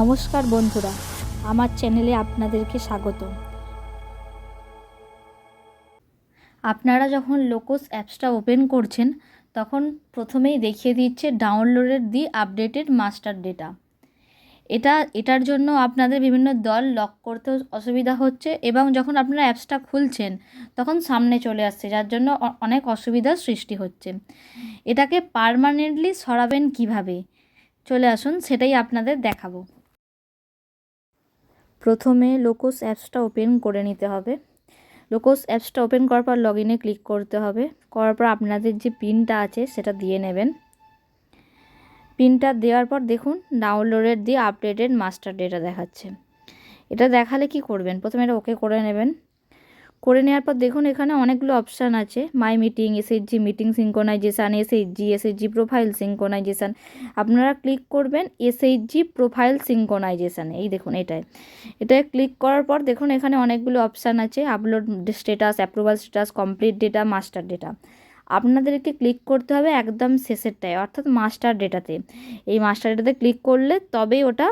নমস্কার বন্ধুরা, আমার চ্যানেলে আপনাদেরকে স্বাগত। আপনারা যখন লোকোস অ্যাপসটা ওপেন করছেন, তখন প্রথমেই দেখিয়ে দিচ্ছে ডাউনলোডের দি আপডেটেড মাস্টার ডেটা। এটা, এটার জন্য আপনাদের বিভিন্ন দল লক করতে অসুবিধা হচ্ছে এবং যখন আপনারা অ্যাপসটা খুলছেন, তখন সামনে চলে আসছে, যার জন্য অনেক অসুবিধার সৃষ্টি হচ্ছে। এটাকে পার্মানেন্টলি সরাবেন কীভাবে? চলে আসুন, সেটাই আপনাদের দেখাবো। প্রথমে লোকোস অ্যাপসটা ওপেন করে নিতে হবে। লোকোস অ্যাপসটা ওপেন করার পর লগ ইনে ক্লিক করতে হবে। করার পর আপনাদের যে পিনটা আছে, সেটা দিয়ে নেবেন। পিনটা দেওয়ার পর দেখুন ডাউনলোডের দিয়ে আপডেটেড মাস্টার ডেটা দেখাচ্ছে। এটা দেখালে কি করবেন? প্রথমে এটা ওকে করে নেবেন। করে নেওয়ার পর দেখুন এখানে অনেকগুলো অপশান আছে। My meeting SHG meeting synchronisation SHG SHG profile synchronisation আপনারা ক্লিক করবেন এসএইচজি প্রোফাইল সিঙ্কোনাইজেশান এই দেখুন এটাই। এটায় ক্লিক করার পর দেখুন এখানে অনেকগুলো অপশান আছে। Upload status approval status complete data master data আপনাদেরকে ক্লিক করতে হবে একদম শেষেরটায় অর্থাৎ মাস্টার ডেটাতে এই মাস্টার ডেটাতে ক্লিক করলে তবেই ওটা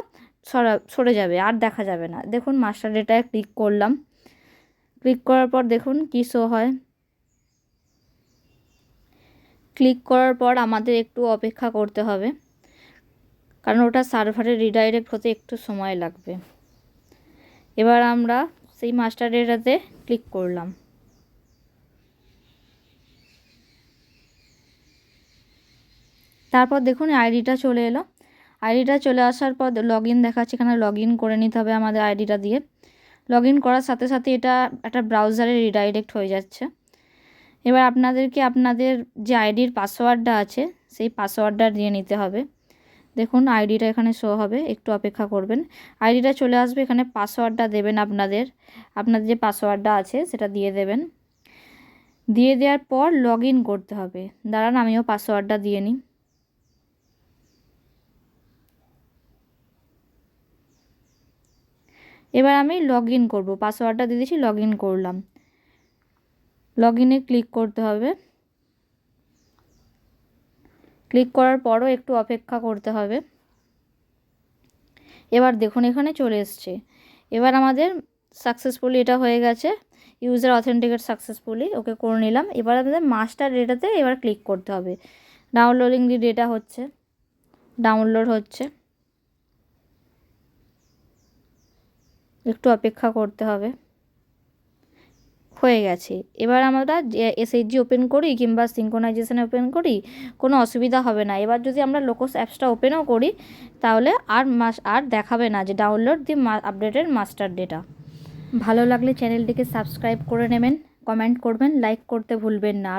সরা সরে যাবে, আর দেখা যাবে না। দেখুন মাস্টার ডেটায় ক্লিক করলাম। ক্লিক করার পর দেখুন কী শো হয়। ক্লিক করার পর আমাদের একটু অপেক্ষা করতে হবে। কারণ ওটা সার্ভারে রিডাইরেক্ট হতে একটু সময় লাগবে। এবার আমরা সেই মাস্টার ডেটাতে ক্লিক করলাম। তারপর দেখুন আইডিটা চলে এলো। আইডিটা চলে আসার পর লগ ইন দেখাচ্ছে। এখানে লগ ইন করে নিতে হবে আমাদের আইডিটা দিয়ে। লগ ইন করার সাথে সাথে এটা একটা ব্রাউজারে রিডাইরেক্ট হয়ে যাচ্ছে। এবার আপনাদেরকে আপনাদের যে আইডির পাসওয়ার্ডটা আছে, সেই পাসওয়ার্ডটা দিয়ে নিতে হবে। দেখুন আইডিটা এখানে শো হবে, একটু অপেক্ষা করবেন। আইডিটা চলে আসবে, এখানে পাসওয়ার্ডটা দেবেন আপনাদের। আপনাদের যে পাসওয়ার্ডটা আছে, সেটা দিয়ে দেবেন। দিয়ে দেওয়ার পর লগ করতে হবে। দাঁড়ান, আমিও পাসওয়ার্ডটা দিয়ে নিই। এবার আমি লগ ইন করব পাসওয়ার্ডটা দিয়ে দিয়েছি লগ ইন করলাম। লগ ইনে ক্লিক করতে হবে। ক্লিক করার পরও একটু অপেক্ষা করতে হবে। এবার দেখুন, এখানে চলে এসছে। এবার আমাদের সাকসেসফুলি এটা হয়ে গেছে। ইউজার অথেন্টিকেট সাকসেসফুলি ওকে করে নিলাম। এবার আমাদের মাস্টার ডেটাতে এবার ক্লিক করতে হবে। ডাউনলোডিং ডেটা হচ্ছে ডাউনলোড হচ্ছে। একটু অপেক্ষা করতে হবে। হয়ে গেছে। এবার আমরা এসএইচজি ওপেন করি কিংবা সিঙ্কোনাইজেশন ওপেন করি, কোনো অসুবিধা হবে না। এবার যদি আমরা লোকোস অ্যাপসটা ওপেনও করি, তাহলে আর মাস, আর দেখাবে না যে download the updated master data ভালো লাগলে চ্যানেলটিকে সাবস্ক্রাইব করে নেবেন কমেন্ট করবেন লাইক করতে ভুলবেন না।